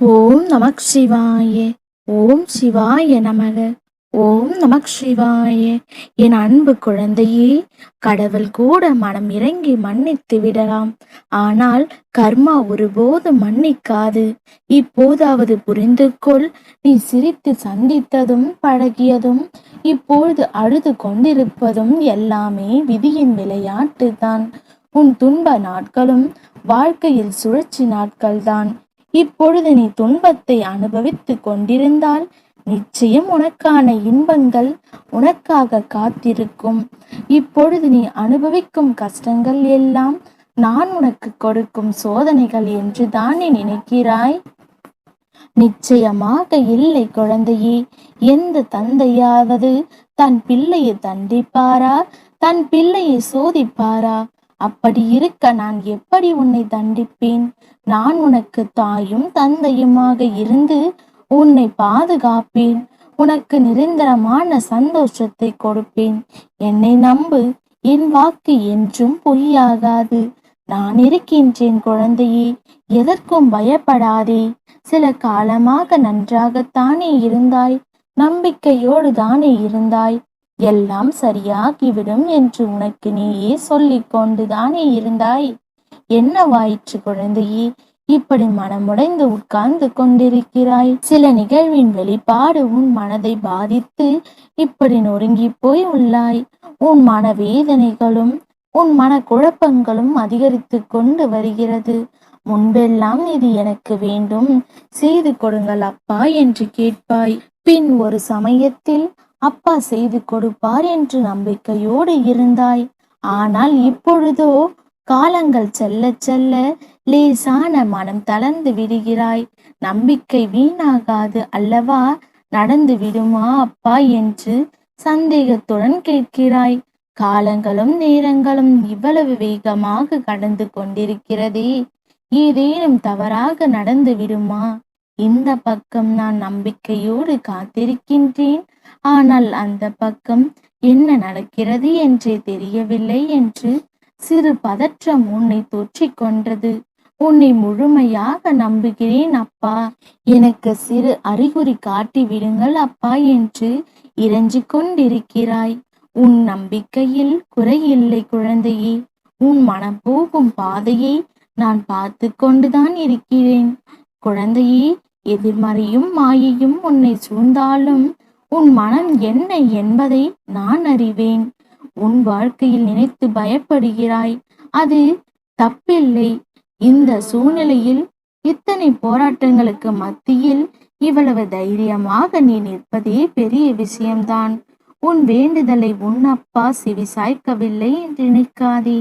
ஓம் நமக் சிவாய ஓம் சிவாய நமக ஓம் நமக் சிவாய என் அன்பு குழந்தையே கடவுள் கூட மனம் இறங்கி மன்னித்து விடலாம். ஆனால் கர்மா ஒருபோதும் மன்னிக்காது. இப்போதாவது புரிந்து கொள் நீ சிரித்து சந்தித்ததும் பழகியதும் இப்பொழுது அழுது கொண்டிருப்பதும் எல்லாமே விதியின் விளையாட்டு தான் உன் துன்ப நாட்களும் வாழ்க்கையில் சுழற்சி நாட்கள்தான். இப்பொழுது நீ துன்பத்தை அனுபவித்துக் கொண்டிருந்தால் நிச்சயம் உனக்கான இன்பங்கள் உனக்காக காத்திருக்கும். இப்பொழுது நீ அனுபவிக்கும் கஷ்டங்கள் எல்லாம் நான் உனக்கு கொடுக்கும் சோதனைகள் என்று தானே நினைக்கிறாய். நிச்சயமாக இல்லை குழந்தையே எந்த தந்தையாவது தன் பிள்ளையை தண்டிப்பாரா? தன் பிள்ளையை சோதிப்பாரா? அப்படி இருக்க நான் எப்படி உன்னை தண்டிப்பேன்? நான் உனக்கு தாயும் தந்தையுமாக இருந்து உன்னை பாதுகாப்பேன். உனக்கு நிரந்தரமான சந்தோஷத்தை கொடுப்பேன். என்னை நம்பு. என் வாக்கு என்றும் பொய்யாகாது. நான் இருக்கின்றேன் குழந்தையே. எதற்கும் பயப்படாதே. சில காலமாக நன்றாகத்தானே இருந்தாய். நம்பிக்கையோடு தானே இருந்தாய். எல்லாம் சரியாகிவிடும் என்று உனக்கு நீயே சொல்லிக் கொண்டுதானே இருந்தாய். என்ன வாயிற்று குழந்தையே இப்படி மனமுடைந்து உட்கார்ந்து கொண்டிருக்கிறாய். சில நிகழ்வின் வெளிப்பாடு உன் மனதை பாதித்து இப்படி நொறுங்கி போய் உள்ளாய். உன் மனவேதனைகளும் உன் மன குழப்பங்களும் அதிகரித்து கொண்டு வருகிறது. முன்பெல்லாம் இது எனக்கு வேண்டும். செய்து கொடுங்கள் அப்பா என்று கேட்பாய். பின் ஒரு சமயத்தில் அப்பா செய்து கொடுப்பார் என்று நம்பிக்கையோடு இருந்தாய். ஆனால் இப்பொழுதோ காலங்கள் செல்ல செல்ல லேசான மனம் தளர்ந்து விடுகிறாய். நம்பிக்கை வீணாகாது அல்லவா? நடந்து விடுமா அப்பா என்று சந்தேகத்துடன் கேட்கிறாய். காலங்களும் நேரங்களும் இவ்வளவு வேகமாக கடந்து கொண்டிருக்கிறதே. ஏதேனும் தவறாக நடந்து விடுமா? இந்த பக்கம் நான் நம்பிக்கையோடு காத்திருக்கின்றேன். ஆனால் அந்த பக்கம் என்ன நடக்கிறது என்றே தெரியவில்லை என்று சிறு பதற்றம் உன்னை தொற்றிக் கொண்டது உன்னை முழுமையாக நம்புகிறேன் அப்பா. எனக்கு சிறு அறிகுறி காட்டி விடுங்கள் அப்பா என்று இறைஞ்சு கொண்டிருக்கிறாய். உன் நம்பிக்கையில் குறையில்லை குழந்தையே. உன் மனம் போகும் பாதையை நான் பார்த்து கொண்டுதான் இருக்கிறேன். குழந்தையே எதிர்மறையும் மாயையும் உன்னை சூழ்ந்தாலும் உன் மனம் என்ன என்பதை நான் அறிவேன். உன் வாழ்க்கையில் நினைத்து பயப்படுகிறாய். அது தப்பில்லை. இந்த சூழ்நிலையில் இத்தனை போராட்டங்களுக்கு மத்தியில் இவ்வளவு தைரியமாக நீ நிற்பதே பெரிய விஷயம்தான். உன் வேண்டுதலை உன் அப்பா செவி சாய்க்கவில்லை என்று நினைக்காதே.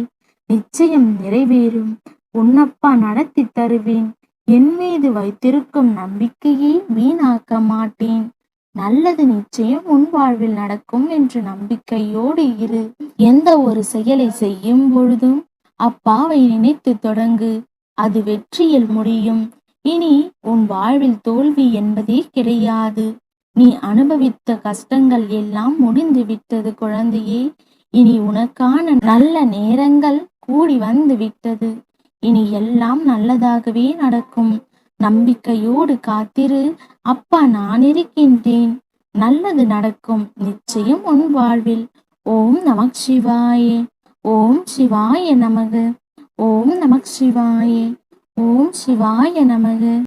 நிச்சயம் நிறைவேறும். உன்னப்பா நடத்தி தருவேன். என் மீது வைத்திருக்கும் நம்பிக்கையை வீணாக்க மாட்டேன். நல்லது நிச்சயம் உன் வாழ்வில் நடக்கும் என்று நம்பிக்கையோடு இரு. எந்த ஒரு செயலை செய்யும் பொழுதும் அப்பாவை நினைத்து தொடங்கு. அது வெற்றியில் முடியும். இனி உன் வாழ்வில் தோல்வி என்பதே கிடையாது. நீ அனுபவித்த கஷ்டங்கள் எல்லாம் முடிந்து விட்டது குழந்தையே. இனி உனக்கான நல்ல நேரங்கள் கூடி வந்து விட்டது. இனி எல்லாம் நல்லதாகவே நடக்கும். நம்பிக்கையோடு காத்திரு. அப்பா நான் இருக்கின்றேன். நல்லது நடக்கும். நிச்சயம் உன் வாழ்வில். ஓம் நமக் சிவாயே ஓம் சிவாய நமக. ஓம் நமக் சிவாயே ஓம் சிவாய நமக.